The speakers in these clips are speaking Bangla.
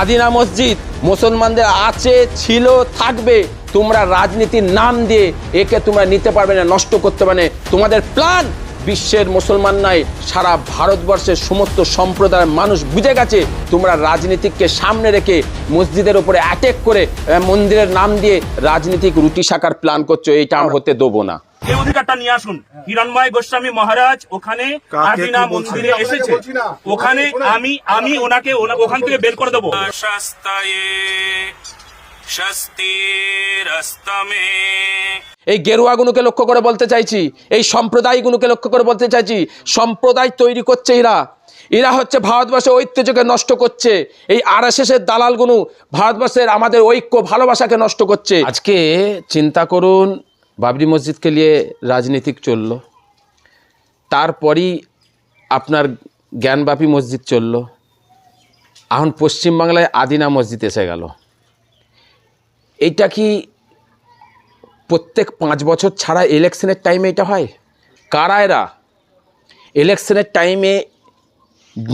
আদিনা মসজিদ, মুসলমানদের আছে, ছিল, থাকবে তোমরা রাজনীতির নাম দিয়ে একে তোমরা নিতে পারবে না, নষ্ট করতে পারে। তোমাদের প্ল্যান বিশ্বের মুসলমান নয় সারা ভারতবর্ষের সমস্ত সম্প্রদায়ের মানুষ বুঝে গেছে তোমরা রাজনীতিককে সামনে রেখে মসজিদের উপরে অ্যাটেক করে মন্দিরের নাম দিয়ে রাজনীতিক রুটি শাখার প্ল্যান করছ এইটা আমি হতে দেবো না। এই অধিকারটা নিয়ে আসুন। হিরণময় গোস্বামী মহারাজ ওখানে আদিনা মন্দিরে এসেছে। ওখানে আমি আমি ওনাকে ওনা- ওখান থেকে বের করে দেবো। এই গেরুয়াগুলোকে লক্ষ্য করে বলতে চাইছি এই সম্প্রদায়গুলোকে লক্ষ্য করে বলতে চাইছি সম্প্রদায় তৈরি করছে এরা। এরা হচ্ছে ভারতবর্ষের ঐতিহ্যকে নষ্ট করছে। এই আরএসএসের দালালগুলো ভারতবর্ষের আমাদের ঐক্য ভালোবাসাকে নষ্ট করছে। আজকে চিন্তা করুন বাবরি মসজিদকে নিয়ে রাজনীতিক চলল। তারপরই আপনার জ্ঞানবাপী মসজিদ চলল। এখন পশ্চিমবাংলায় আদিনা মসজিদ এসে গেল। এইটা কি প্রত্যেক পাঁচ বছর ছাড়া ইলেকশনের টাইমে এটা হয়? কারা এরা? ইলেকশনের টাইমে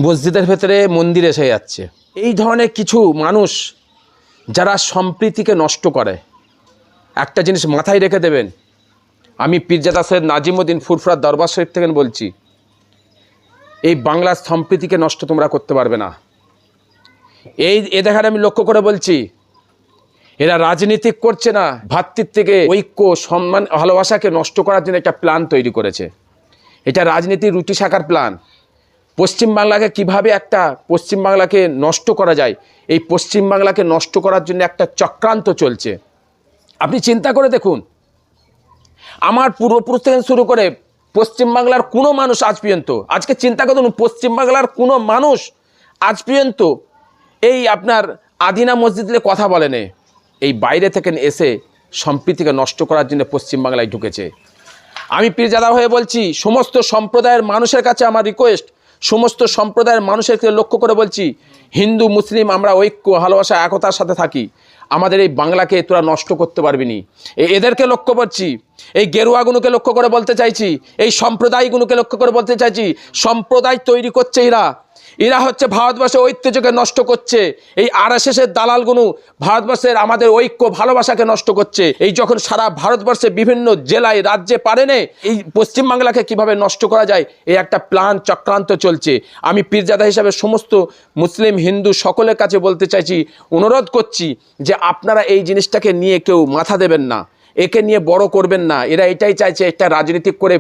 মসজিদের ভেতরে মন্দির এসে যাচ্ছে। এই ধরনের কিছু মানুষ যারা সম্প্রীতিকে নষ্ট করে। একটা জিনিস মাথায় রেখে দেবেন। আমি পীরজাদা সৈয়দ নাজিমুদ্দিন ফুরফুরা দরবার শরীফ থেকে বলছি, এই বাংলার সম্প্রীতিকে নষ্ট তোমরা করতে পারবে না। এই, এ দেখার আমি লক্ষ্য করে বলছি এরা রাজনীতি করছে না, ভাতৃত্ব থেকে ঐক্য, সম্মান, ভালোবাসাকে নষ্ট করার জন্য একটা প্ল্যান তৈরি করেছে। এটা রাজনীতির রুটি শাখার প্ল্যান পশ্চিমবাংলাকে কীভাবে একটা পশ্চিমবাংলাকে নষ্ট করা যায়, এই পশ্চিমবাংলাকে নষ্ট করার জন্য একটা চক্রান্ত চলছে। আপনি চিন্তা করে দেখুন, আমার পূর্বপুরুষ থেকে শুরু করে পশ্চিমবাংলার কোনো মানুষ আজ পর্যন্ত, আজকে চিন্তা করুন পশ্চিমবাংলার কোনো মানুষ আজ পর্যন্ত এই আপনার আদিনা মসজিদে কথা বলেনি এই বাইরে থেকে এসে সম্প্রীতিকে নষ্ট করার জন্য পশ্চিমবাংলায় ঢুকেছে। আমি পীরজাদা হয়ে বলছি, সমস্ত সম্প্রদায়ের মানুষের কাছে আমার রিকোয়েস্ট সমস্ত সম্প্রদায়ের মানুষের লক্ষ্য করে বলছি, হিন্দু, মুসলিম, আমরা ঐক্য, ভালোবাসা, একতার সাথে থাকি। আমাদের এই বাংলাকে তোরা নষ্ট করতে পারবি নি। এদেরকে লক্ষ্য করছি, এই গেরুয়াগুলোকে লক্ষ্য করে বলতে চাইছি, এই সম্প্রদায়গুলোকে লক্ষ্য করে বলতে চাইছি, সম্প্রদায় তৈরি করছে এরা। এরা হচ্ছে ভারতবর্ষের ঐতিহ্যকে নষ্ট করছে। এই আরএসএসের দালালগুলো ভারতবর্ষের আমাদের ঐক্য, ভালোবাসাকে নষ্ট করছে। এই যখন সারা ভারতবর্ষে বিভিন্ন জেলায় রাজ্যে পারেনে এই পশ্চিমবাংলাকে কীভাবে নষ্ট করা যায়, এই একটা প্ল্যান চক্রান্ত চলছে। আমি পীরজাদা হিসাবে সমস্ত মুসলিম, হিন্দু সকলের কাছে বলতে চাইছি, অনুরোধ করছি যে আপনারা এই জিনিসটাকে নিয়ে কেউ মাথা দেবেন না। একে নিয়ে বড় করবেন না। এরা এটাই চাইছে একটা রাজনীতিক করে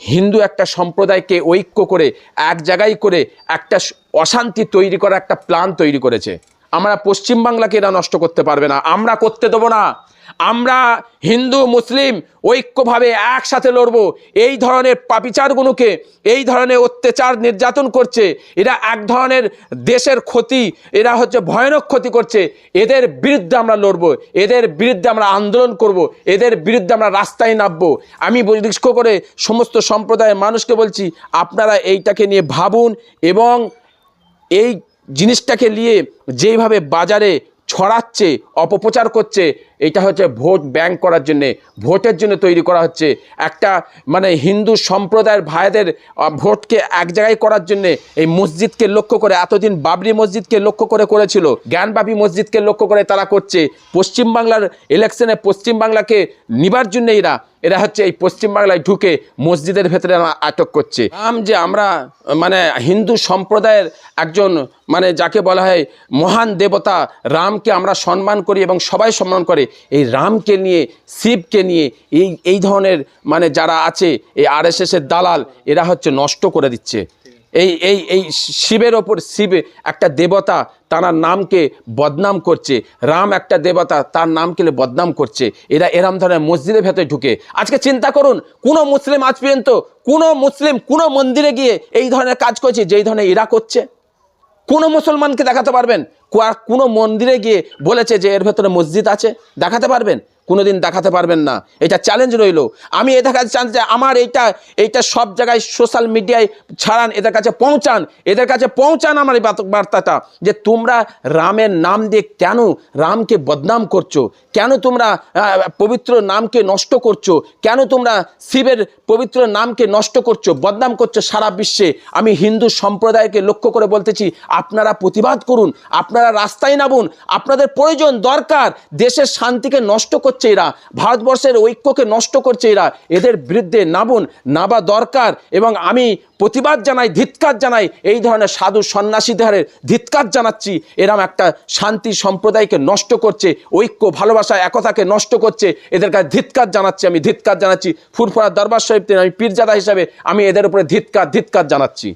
হিন্দু একটা সম্প্রদায়কে ঐক্য করে, এক জায়গায় করে একটা অশান্তি তৈরি করা একটা প্ল্যান তৈরি করেছে। আমরা পশ্চিমবাংলাকে এরা নষ্ট করতে পারবে না। আমরা করতে দেবো না। আমরা হিন্দু, মুসলিম ঐক্যভাবে একসাথে লড়বো। এই ধরনের পাপিচারগুলোকে, এই ধরনের অত্যাচার নির্যাতন করছে, এরা এক ধরনের দেশের ক্ষতি, এরা হচ্ছে ভয়ানক ক্ষতি করছে। এদের বিরুদ্ধে আমরা লড়বো, এদের বিরুদ্ধে আমরা আন্দোলন করব, এদের বিরুদ্ধে আমরা রাস্তায় নামবো। আমি বিশেষ করে সমস্ত সম্প্রদায়ের মানুষকে বলছি, আপনারা এইটাকে নিয়ে ভাবুন এবং এই জিনিসটাকে নিয়ে যেইভাবে বাজারে ছড়াচ্ছে, অপপ্রচার করছে, এটা হচ্ছে ভোট ব্যাংক করার জন্যে। ভোটের জন্য তৈরি করা হচ্ছে একটা মানে হিন্দু সম্প্রদায়ের ভাইদের ভোটকে এক জায়গায় করার জন্যে। এই মসজিদকে লক্ষ্য করে এতদিন বাবরি মসজিদকে লক্ষ্য করে করেছিল জ্ঞানবাপী মসজিদকে লক্ষ্য করে তারা করছে। পশ্চিমবাংলার ইলেকশনে পশ্চিমবাংলাকে নিবার জন্যে এরা এরা হচ্ছে এই পশ্চিমবাংলায় ঢুকে মসজিদের ভেতরে আটক করছে। আম যে আমরা মানে হিন্দু সম্প্রদায়ের একজন মানে যাকে বলা হয় মহান দেবতা রামকে আমরা সম্মান করি এবং সবাই সম্মান করে, এই রামকে নিয়ে, শিবকে নিয়ে, এই এই ধরনের মানে যারা আছে, এই আরএসএসের দালাল, এরা হচ্ছে নষ্ট করে দিচ্ছে। এই এই এই শিবের ওপর শিব একটা দেবতা, তার নামকে বদনাম করছে। রাম একটা দেবতা, তার নামকে বদনাম করছে। এরা এরম ধরনের মসজিদের ভেতরে ঢুকে। আজকে চিন্তা করুন, কোনো মুসলিম আজ পর্যন্ত, কোনো মুসলিম কোনো মন্দিরে গিয়ে এই ধরনের কাজ করছে, যেই ধরনের এরা করছে? কোনো মুসলমানকে দেখাতে পারবেন? কোনো মন্দিরে গিয়ে বলেছে যে এর ভেতরে মসজিদ আছে? দেখাতে পারবেন? কোনোদিন দেখাতে পারবেন না। এটা চ্যালেঞ্জ রইল। আমি এদের কাছে চান যে আমার এইটা এইটা সব জায়গায় সোশ্যাল মিডিয়ায় ছাড়ান, এদের কাছে পৌঁছান। এদের কাছে পৌঁছান আমার এই বার্তাটা যে তোমরা রামের নাম দিয়ে কেন রামকে বদনাম করছ? কেন তোমরা পবিত্র নামকে নষ্ট করছ? কেন তোমরা শিবের পবিত্র নামকে নষ্ট করছ, বদনাম করছ সারা বিশ্বে? আমি হিন্দু সম্প্রদায়কে লক্ষ্য করে বলতেছি, আপনারা প্রতিবাদ করুন, আপনারা আপনারা রাস্তায় নামুন, আপনাদের প্রয়োজন দরকার, দেশের শান্তিকে নষ্ট করছে এরা। ভারতবর্ষের ঐক্যকে নষ্ট করছে এরা। এদের বিরুদ্ধে নামুন, নাবা দরকার এবং আমি প্রতিবাদ জানাই, ধিৎকার জানাই, এই ধরনের সাধু সন্ন্যাসীদের ধিৎকার জানাচ্ছি। এরম একটা শান্তি সম্প্রদায়কে নষ্ট করছে, ঐক্য, ভালোবাসা, একতাকে নষ্ট করছে। এদের কাছে ধিৎকার জানাচ্ছি, আমি ধিৎকার জানাচ্ছি। ফুরফুরা দরবার সাহেব আমি পীরজাদা হিসাবে আমি এদের উপরে ধিৎকার ধিৎকার জানাচ্ছি।